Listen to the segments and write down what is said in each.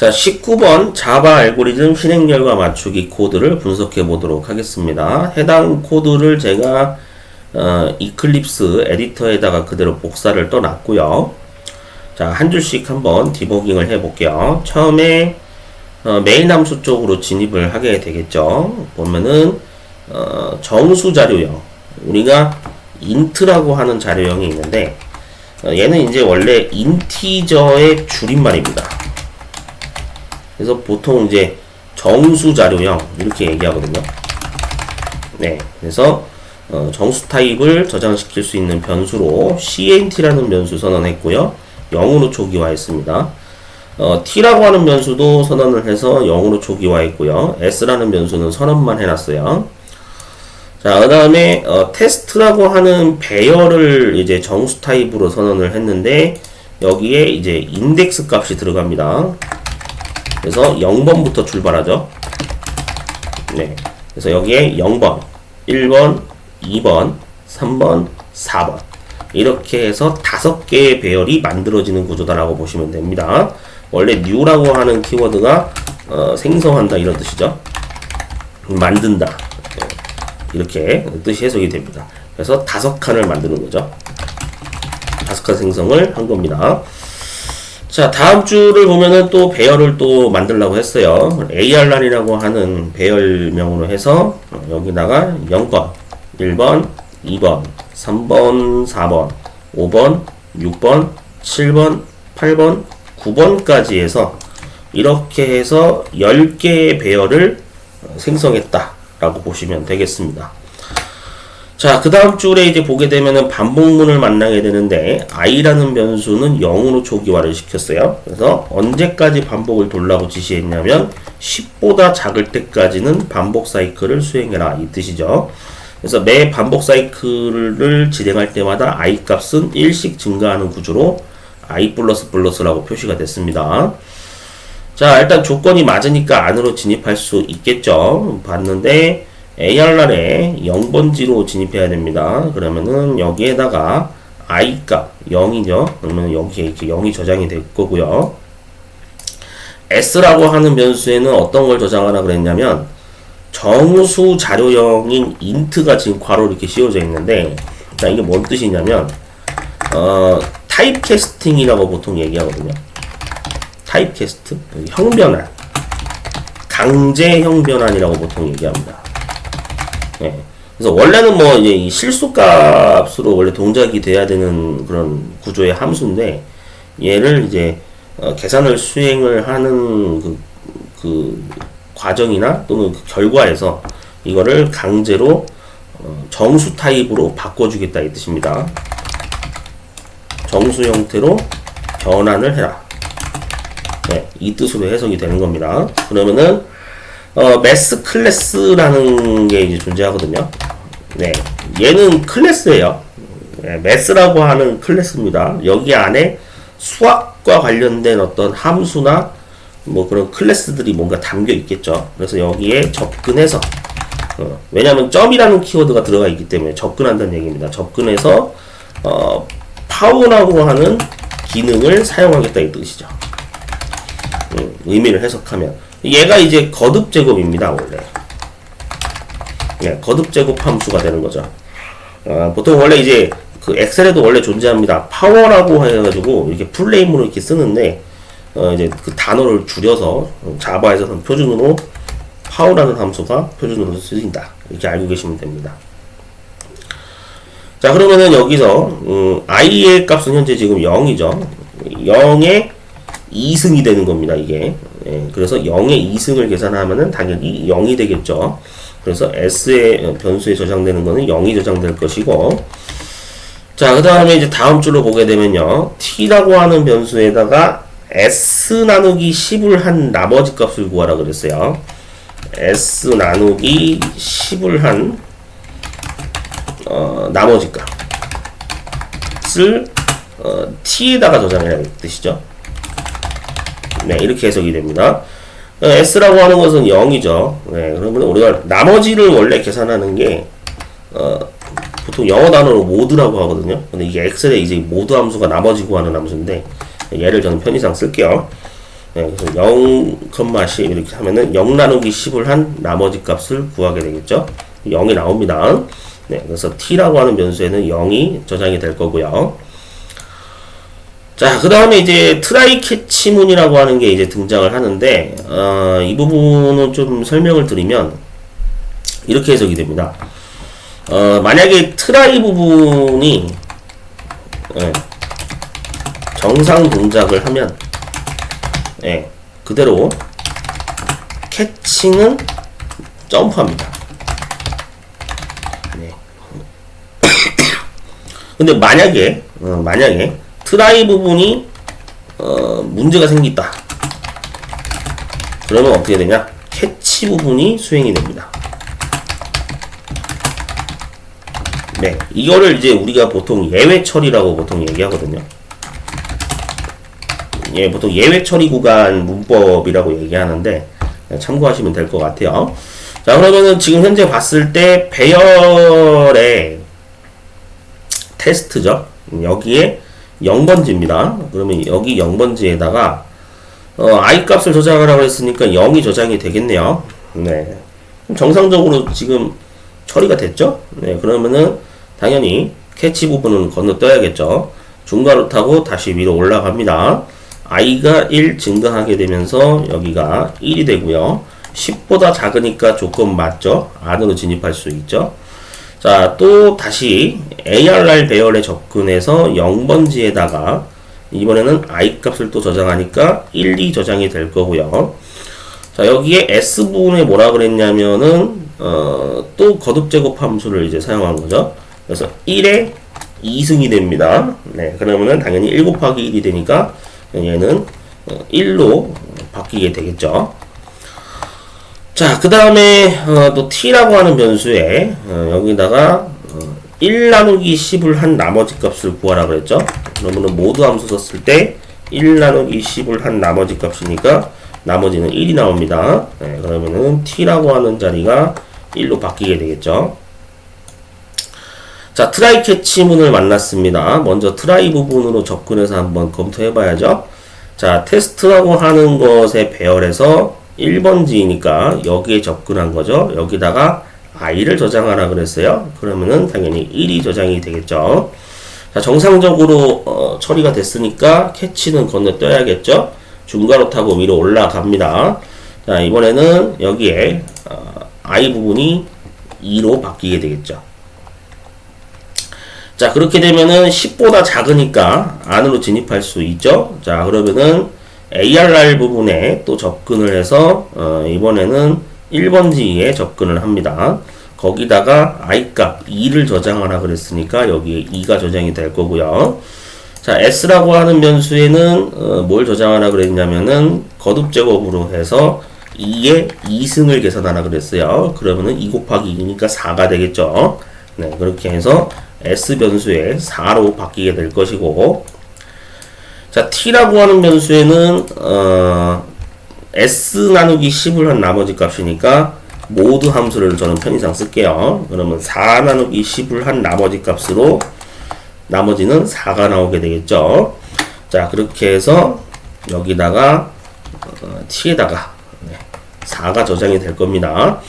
자, 19번 자바 알고리즘 실행 결과 맞추기 코드를 분석해 보도록 하겠습니다. 해당 코드를 제가 어, 이클립스 에디터에다가 그대로 복사를 떠놨고요. 자, 한 줄씩 한번 디버깅을 해 볼게요. 처음에 어, 메인 함수 쪽으로 진입을 하게 되겠죠. 보면은 어, 정수 자료형 우리가 인트라고 하는 자료형이 있는데 어, 얘는 이제 원래 인티저의 줄임말입니다. 그래서 보통 이제 정수 자료형 이렇게 얘기하거든요. 네, 그래서 어, 정수 타입을 저장시킬 수 있는 변수로 CNT라는 변수 선언했고요. 0으로 초기화했습니다. 어, t라고 하는 변수도 선언을 해서 0으로 초기화했고요. s라는 변수는 선언만 해놨어요. 자, 그 다음에 어, 테스트라고 하는 배열을 이제 정수 타입으로 선언을 했는데 여기에 이제 인덱스 값이 들어갑니다. 그래서 0번부터 출발하죠. 네. 그래서 여기에 0번, 1번, 2번, 3번, 4번. 이렇게 해서 다섯 개의 배열이 만들어지는 구조다라고 보시면 됩니다. 원래 new라고 하는 키워드가 어, 생성한다 이런 뜻이죠. 만든다. 네. 이렇게 뜻이 해석이 됩니다. 그래서 다섯 칸을 만드는 거죠. 다섯 칸 생성을 한 겁니다. 자, 다음 주를 보면은 또 배열을 또 만들려고 했어요. AR란이라고 하는 배열명으로 해서 여기다가 0번, 1번, 2번, 3번, 4번, 5번, 6번, 7번, 8번, 9번까지 해서 이렇게 해서 10개의 배열을 생성했다라고 보시면 되겠습니다. 자, 그 다음 줄에 이제 보게 되면은 반복문을 만나게 되는데 i라는 변수는 0으로 초기화를 시켰어요. 그래서 언제까지 반복을 돌라고 지시했냐면 10보다 작을 때까지는 반복 사이클을 수행해라 이 뜻이죠. 그래서 매 반복 사이클을 진행할 때마다 i 값은 1씩 증가하는 구조로 i 플러스 플러스라고 표시가 됐습니다. 자, 일단 조건이 맞으니까 안으로 진입할 수 있겠죠. 봤는데 AR란에 0번지로 진입해야 됩니다. 그러면은 여기에다가 i 값 0이죠. 그러면 여기에 이렇게 0이 저장이 될 거고요. s라고 하는 변수에는 어떤 걸 저장하라 그랬냐면 정수 자료형인 int가 지금 괄호 이렇게 씌워져 있는데 자 이게 뭔 뜻이냐면 어 타입 캐스팅이라고 보통 얘기하거든요. 타입 캐스트 형변환 강제 형변환이라고 보통 얘기합니다. 네. 그래서 원래는 뭐 이제 실수값으로 원래 동작이 돼야 되는 그런 구조의 함수인데 얘를 이제 어 계산을 수행을 하는 그, 그 과정이나 또는 그 결과에서 이거를 강제로 어 정수 타입으로 바꿔주겠다 이 뜻입니다. 정수 형태로 변환을 해라. 네, 이 뜻으로 해석이 되는 겁니다. 그러면은 어, 매스 클래스라는 게 이제 존재하거든요. 네, 얘는 클래스예요. 네, 매스라고 하는 클래스입니다. 여기 안에 수학과 관련된 어떤 함수나 뭐 그런 클래스들이 뭔가 담겨 있겠죠. 그래서 여기에 접근해서 어, 왜냐하면 점이라는 키워드가 들어가 있기 때문에 접근한다는 얘기입니다. 접근해서 어, 파워라고 하는 기능을 사용하겠다 이 뜻이죠. 음, 의미를 해석하면 얘가 이제 거듭 제곱입니다 원래. 네, 거듭 제곱 함수가 되는 거죠. 어, 보통 원래 이제 그 엑셀에도 원래 존재합니다. 파워라고 해가지고 이렇게 풀네임으로 이렇게 쓰는데 어, 이제 그 단어를 줄여서 자바에서는 표준으로 파워라는 함수가 표준으로 쓰인다 이렇게 알고 계시면 됩니다. 자 그러면은 여기서 음, i의 값은 현재 지금 0이죠. 0에 2승이 되는 겁니다 이게. 예, 그래서 0의 2승을 계산하면은 당연히 0이 되겠죠. 그래서 s의 변수에 저장되는 거는 0이 저장될 것이고 자, 그 다음에 이제 다음 줄로 보게 되면요. t라고 하는 변수에다가 s 나누기 10을 한 나머지 값을 구하라 그랬어요. s 나누기 10을 한 어, 나머지 값을 어, t에다가 저장해야 뜻이죠. 네, 이렇게 해석이 됩니다. 어, s라고 하는 것은 0이죠. 네, 그러면 우리가 나머지를 원래 계산하는 게 어, 보통 영어 단어로 모드라고 하거든요. 근데 이게 엑셀에 이제 모드 함수가 나머지 구하는 함수인데 얘를 저는 편의상 쓸게요. 네, 그래서 0,10 이렇게 하면은 0 나누기 10을 한 나머지 값을 구하게 되겠죠. 0이 나옵니다. 네, 그래서 t라고 하는 변수에는 0이 저장이 될 거고요. 자, 그 다음에 이제 트라이 캐치문이라고 하는 게 이제 등장을 하는데, 어, 이 부분은 좀 설명을 드리면, 이렇게 해석이 됩니다. 어, 만약에 트라이 부분이, 예, 정상 동작을 하면, 예, 그대로 캐치는 점프합니다. 네. 근데 만약에 어, 만약에 트라이 부분이 어, 문제가 생겼다. 그러면 어떻게 되냐? 캐치 부분이 수행이 됩니다. 네, 이거를 이제 우리가 보통 예외 처리라고 보통 얘기하거든요. 예, 보통 예외 처리 구간 문법이라고 얘기하는데 참고하시면 될 것 같아요. 자, 그러면은 지금 현재 봤을 때 배열의 테스트죠. 여기에 0번지입니다. 그러면 여기 0번지에다가 어, i 값을 저장하라고 했으니까 0이 저장이 되겠네요. 네. 정상적으로 지금 처리가 됐죠? 네, 그러면은 당연히 캐치 부분은 건너뛰어야겠죠. 중괄호 타고 다시 위로 올라갑니다. i가 1 증가하게 되면서 여기가 1이 되고요. 10보다 작으니까 조건 맞죠? 안으로 진입할 수 있죠. 자, 또 다시 ARR 배열에 접근해서 0번지에다가 이번에는 i 값을 또 저장하니까 1, 2 저장이 될 거고요. 자, 여기에 s 부분에 뭐라 그랬냐면은 어, 또 거듭 제곱 함수를 이제 사용한 거죠. 그래서 1에 2승이 됩니다. 네, 그러면은 당연히 1 곱하기 1이 되니까 얘는 1로 바뀌게 되겠죠. 자, 그 다음에 어, 또 t라고 하는 변수에 어, 여기다가 어, 1 나누기 10을 한 나머지 값을 구하라 그랬죠. 그러면은 모두 함수 썼을 때 1 나누기 10을 한 나머지 값이니까 나머지는 1이 나옵니다. 네, 그러면은 t라고 하는 자리가 1로 바뀌게 되겠죠. 자, 트라이 캐치문을 만났습니다. 먼저 트라이 부분으로 접근해서 한번 검토해 봐야죠. 자, 테스트라고 하는 것에 배열해서 1번지니까 여기에 접근한 거죠. 여기다가 i를 저장하라 그랬어요. 그러면은 당연히 1이 저장이 되겠죠. 자, 정상적으로 어, 처리가 됐으니까 캐치는 건너뛰어야겠죠. 중괄호 타고 위로 올라갑니다. 자, 이번에는 여기에 어, i 부분이 2로 바뀌게 되겠죠. 자, 그렇게 되면은 10보다 작으니까 안으로 진입할 수 있죠. 자, 그러면은 ARR 부분에 또 접근을 해서 어, 이번에는 1번지에 접근을 합니다. 거기다가 i 값 2를 저장하라 그랬으니까 여기에 2가 저장이 될 거고요. 자, s라고 하는 변수에는 어, 뭘 저장하라 그랬냐면은 거듭 제곱으로 해서 2의 2승을 계산하라 그랬어요. 그러면은 2 곱하기 2니까 4가 되겠죠. 네, 그렇게 해서 s 변수에 4로 바뀌게 될 것이고 자 t라고 하는 변수에는 어, s 나누기 10을 한 나머지 값이니까 모두 함수를 저는 편의상 쓸게요. 그러면 4 나누기 10을 한 나머지 값으로 나머지는 4가 나오게 되겠죠. 자 그렇게 해서 여기다가 어, t에다가 4가 저장이 될 겁니다.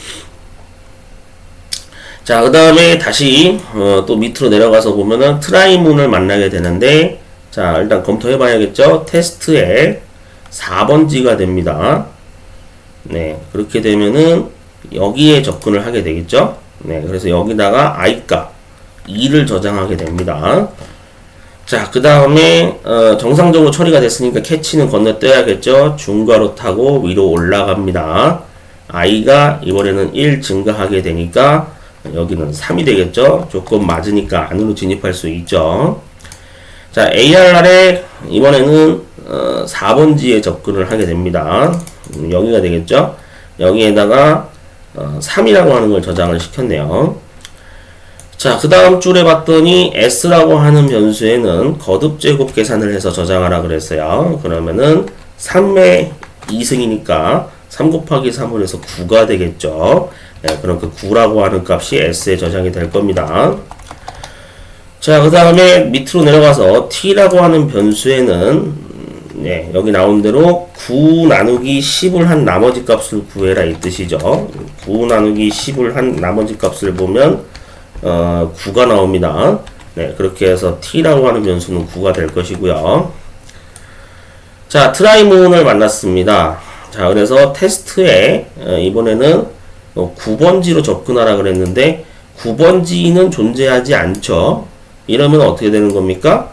자, 그 다음에 다시 어, 또 밑으로 내려가서 보면은 트라이문을 만나게 되는데 자, 일단 검토해 봐야겠죠. 테스트에 4번지가 됩니다. 네, 그렇게 되면은 여기에 접근을 하게 되겠죠. 네, 그래서 여기다가 i 값 2를 저장하게 됩니다. 자, 그 다음에 어, 정상적으로 처리가 됐으니까 캐치는 건너뛰어야겠죠. 중괄호 타고 위로 올라갑니다. i가 이번에는 1 증가하게 되니까 여기는 3이 되겠죠. 조건 맞으니까 안으로 진입할 수 있죠. 자, ARR에 이번에는 어, 4번지에 접근을 하게 됩니다. 음, 여기가 되겠죠. 여기에다가 어, 3이라고 하는 걸 저장을 시켰네요. 자, 그 다음 줄에 봤더니 s라고 하는 변수에는 거듭 제곱 계산을 해서 저장하라 그랬어요. 그러면은 3의 2승이니까 3 곱하기 3을 해서 9가 되겠죠. 네, 그럼 그 9라고 하는 값이 S에 저장이 될 겁니다. 자, 그 다음에 밑으로 내려가서 T라고 하는 변수에는 네, 여기 나온 대로 9 나누기 10을 한 나머지 값을 구해라 이 뜻이죠. 9 나누기 10을 한 나머지 값을 보면 어, 9가 나옵니다. 네, 그렇게 해서 t라고 하는 변수는 9가 될 것이고요. 자, 트라이문을 만났습니다. 자, 그래서 테스트에 어, 이번에는 어, 9번지로 접근하라 그랬는데 9번지는 존재하지 않죠. 이러면 어떻게 되는 겁니까?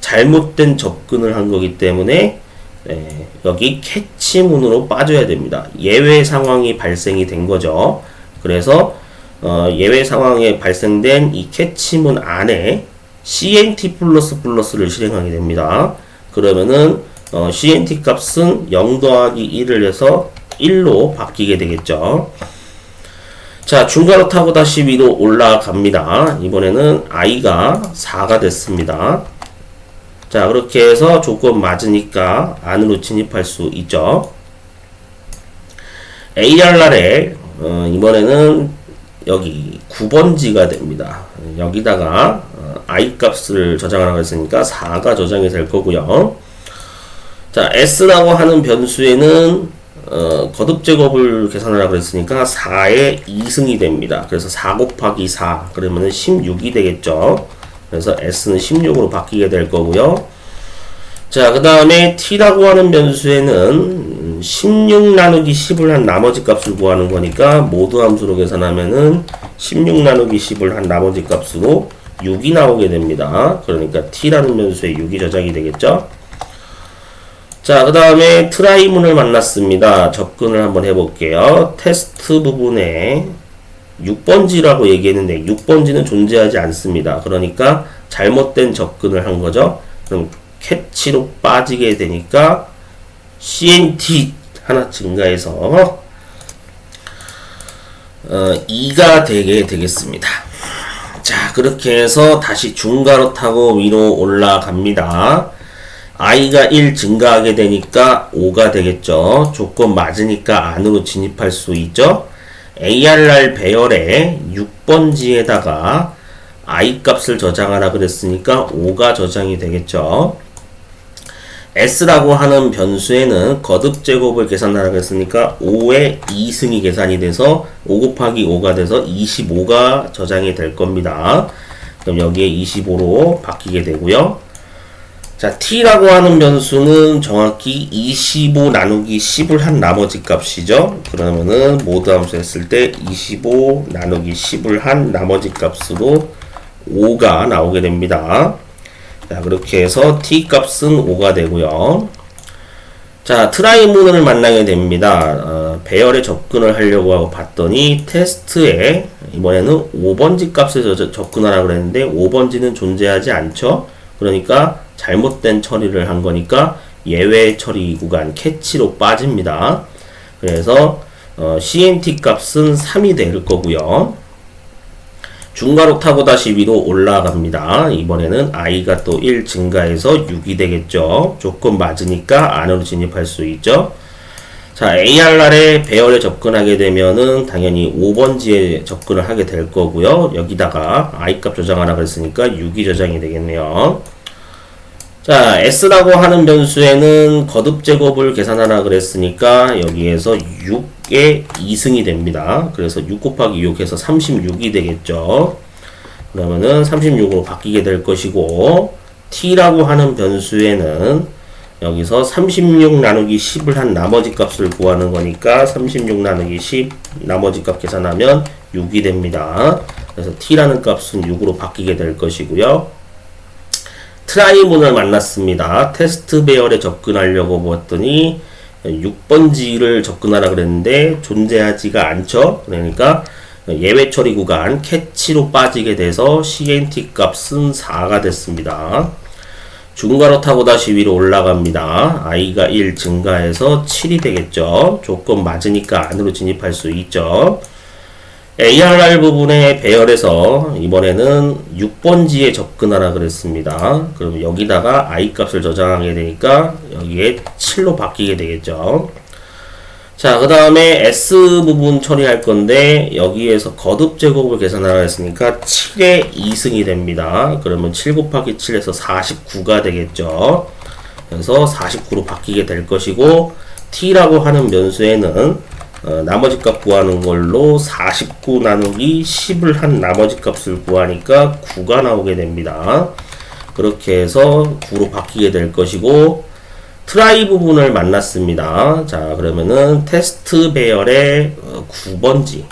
잘못된 접근을 한 거기 때문에 네, 여기 캐치문으로 빠져야 됩니다. 예외 상황이 발생이 된 거죠. 그래서 어, 예외 상황에 발생된 이 캐치문 안에 CNT 플러스를 실행하게 됩니다. 그러면은 어, CNT 값은 0 더하기 1을 해서 1로 바뀌게 되겠죠. 자, 중괄호 타고 다시 위로 올라갑니다. 이번에는 i가 4가 됐습니다. 자, 그렇게 해서 조건 맞으니까 안으로 진입할 수 있죠. AR날에 어, 이번에는 여기 9번지가 됩니다. 여기다가 어, i 값을 저장하라고 했으니까 4가 저장이 될 거고요. 자, s라고 하는 변수에는 어, 거듭 제곱을 계산하라고 했으니까 4의 2승이 됩니다. 그래서 4 곱하기 4 그러면은 16이 되겠죠. 그래서 s는 16으로 바뀌게 될 거고요. 자, 그 다음에 t라고 하는 변수에는 16 나누기 10을 한 나머지 값을 구하는 거니까 모두 함수로 계산하면은 16 나누기 10을 한 나머지 값으로 6이 나오게 됩니다. 그러니까 t라는 변수에 6이 저장이 되겠죠. 자, 그 다음에 트라이문을 만났습니다. 접근을 한번 해볼게요. 테스트 부분에 6번지라고 얘기했는데 6번지는 존재하지 않습니다. 그러니까 잘못된 접근을 한 거죠. 그럼 캐치로 빠지게 되니까 CNT 하나 증가해서 어, 2가 되게 되겠습니다. 자, 그렇게 해서 다시 중괄호 타고 위로 올라갑니다. I가 1 증가하게 되니까 5가 되겠죠. 조건 맞으니까 안으로 진입할 수 있죠. ARR 배열에 6번지에다가 i 값을 저장하라 그랬으니까 5가 저장이 되겠죠. s라고 하는 변수에는 거듭 제곱을 계산하라고 했으니까 5의 2승이 계산이 돼서 5 곱하기 5가 돼서 25가 저장이 될 겁니다. 그럼 여기에 25로 바뀌게 되고요. 자, t라고 하는 변수는 정확히 25 나누기 10을 한 나머지 값이죠. 그러면은 모두 함수 했을 때 25 나누기 10을 한 나머지 값으로 5가 나오게 됩니다. 자, 그렇게 해서 t 값은 5가 되고요. 자, 트라이문을 만나게 됩니다. 어, 배열에 접근을 하려고 하고 봤더니 테스트에 이번에는 5번지 값에 접근하라고 그랬는데 5번지는 존재하지 않죠. 그러니까 잘못된 처리를 한 거니까 예외 처리 구간 캐치로 빠집니다. 그래서 어, CNT 값은 3이 될 거고요. 중괄호 타고 다시 위로 올라갑니다. 이번에는 i가 또 1 증가해서 6이 되겠죠. 조건 맞으니까 안으로 진입할 수 있죠. 자, AR날에 배열에 접근하게 되면은 당연히 5번지에 접근을 하게 될 거고요. 여기다가 i 값 저장하라 그랬으니까 6이 저장이 되겠네요. 자, s라고 하는 변수에는 거듭 제곱을 계산하라 그랬으니까 여기에서 6의 2승이 됩니다. 그래서 6 곱하기 6 해서 36이 되겠죠. 그러면은 36으로 바뀌게 될 것이고 t라고 하는 변수에는 여기서 36 나누기 10을 한 나머지 값을 구하는 거니까 36 나누기 10 나머지 값 계산하면 6이 됩니다. 그래서 t라는 값은 6으로 바뀌게 될 것이고요. 트라이문을 만났습니다. 테스트 배열에 접근하려고 보았더니 6번지를 접근하라 그랬는데 존재하지가 않죠. 그러니까 예외 처리 구간 캐치로 빠지게 돼서 CNT 값은 4가 됐습니다. 중괄호 타고 다시 위로 올라갑니다. i가 1 증가해서 7이 되겠죠. 조건 맞으니까 안으로 진입할 수 있죠. ARR 부분의 배열에서 이번에는 6번지에 접근하라 그랬습니다. 그럼 여기다가 i 값을 저장하게 되니까 여기에 7로 바뀌게 되겠죠. 자, 그 다음에 S 부분 처리할 건데 여기에서 거듭 제곱을 계산하라 했으니까 7의 2승이 됩니다. 그러면 7 곱하기 7에서 49가 되겠죠. 그래서 49로 바뀌게 될 것이고 t라고 하는 변수에는 어, 나머지 값 구하는 걸로 49 나누기 10을 한 나머지 값을 구하니까 9가 나오게 됩니다. 그렇게 해서 9로 바뀌게 될 것이고 트라이 부분을 만났습니다. 자 그러면은 테스트 배열의 어, 9번지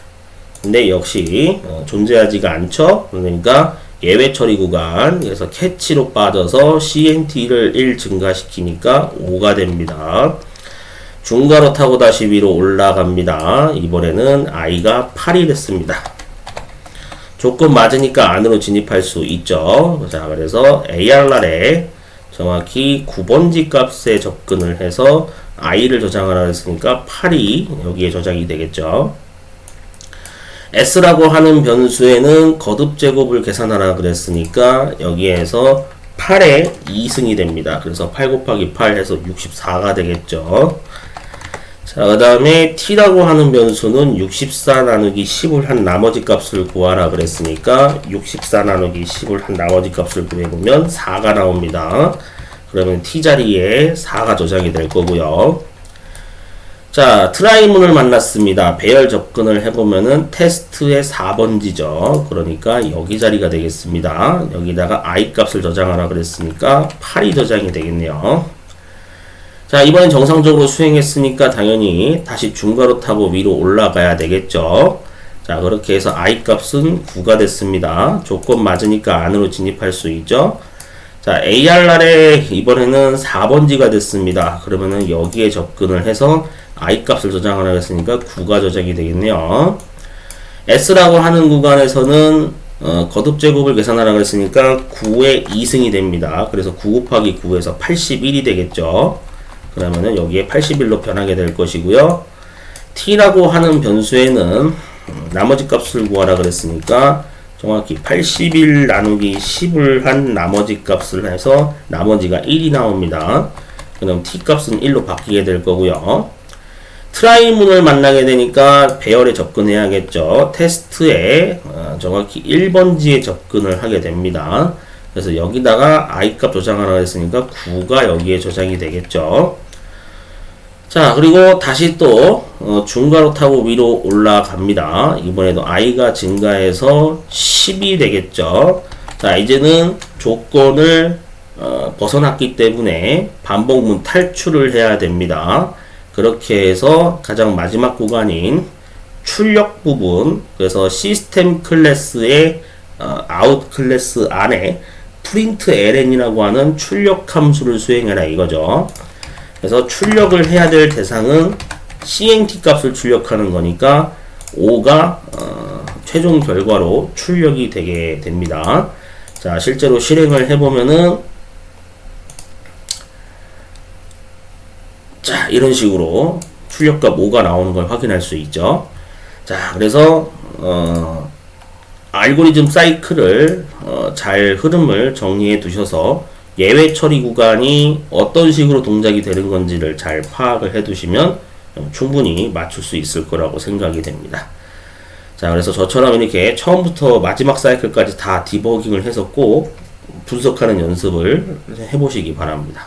근데 역시 어, 존재하지가 않죠. 그러니까 예외 처리 구간 그래서 캐치로 빠져서 CNT를 1 증가시키니까 5가 됩니다. 중괄호 타고 다시 위로 올라갑니다. 이번에는 i가 8이 됐습니다. 조건 맞으니까 안으로 진입할 수 있죠. 자, 그래서 ARR에 정확히 9번지 값에 접근을 해서 i를 저장하라 했으니까 8이 여기에 저장이 되겠죠. s라고 하는 변수에는 거듭 제곱을 계산하라 그랬으니까 여기에서 8의 2승이 됩니다. 그래서 8 곱하기 8 해서 64가 되겠죠. 자, 그 다음에 t라고 하는 변수는 64 나누기 10을 한 나머지 값을 구하라 그랬으니까 64 나누기 10을 한 나머지 값을 구해보면 4가 나옵니다. 그러면 t 자리에 4가 저장이 될 거고요. 자, 트라이문을 만났습니다. 배열 접근을 해보면은 테스트의 4번지죠. 그러니까 여기 자리가 되겠습니다. 여기다가 i 값을 저장하라 그랬으니까 8이 저장이 되겠네요. 자, 이번엔 정상적으로 수행했으니까 당연히 다시 중괄호 타고 위로 올라가야 되겠죠. 자, 그렇게 해서 i 값은 9가 됐습니다. 조건 맞으니까 안으로 진입할 수 있죠. 자, AR날에 이번에는 4번지가 됐습니다. 그러면은 여기에 접근을 해서 i 값을 저장하라 했으니까 9가 저장이 되겠네요. S라고 하는 구간에서는 어, 거듭 제곱을 계산하라고 했으니까 9의 2승이 됩니다. 그래서 9 곱하기 9에서 81이 되겠죠. 그러면은 여기에 81로 변하게 될 것이고요. t라고 하는 변수에는 음, 나머지 값을 구하라 그랬으니까 정확히 81 나누기 10을 한 나머지 값을 해서 나머지가 1이 나옵니다. 그럼 t 값은 1로 바뀌게 될 거고요. 트라이문을 만나게 되니까 배열에 접근해야겠죠. 테스트에 어, 정확히 1번지에 접근을 하게 됩니다. 그래서 여기다가 i 값 저장하라 했으니까 9가 여기에 저장이 되겠죠. 자, 그리고 다시 또 어, 중괄호 타고 위로 올라갑니다. 이번에도 i가 증가해서 10이 되겠죠. 자, 이제는 조건을 어, 벗어났기 때문에 반복문 탈출을 해야 됩니다. 그렇게 해서 가장 마지막 구간인 출력 부분 그래서 시스템 클래스의 어, 아웃 클래스 안에 프린트 ln이라고 하는 출력 함수를 수행해라 이거죠. 그래서 출력을 해야 될 대상은 CNT 값을 출력하는 거니까 5가 어, 최종 결과로 출력이 되게 됩니다. 자, 실제로 실행을 해보면은 자, 이런 식으로 출력값 5가 나오는 걸 확인할 수 있죠. 자, 그래서 어, 알고리즘 사이클을 어, 잘 흐름을 정리해 두셔서 예외 처리 구간이 어떤 식으로 동작이 되는 건지를 잘 파악을 해 두시면 충분히 맞출 수 있을 거라고 생각이 됩니다. 자, 그래서 저처럼 이렇게 처음부터 마지막 사이클까지 다 디버깅을 꼭 분석하는 연습을 해보시기 바랍니다.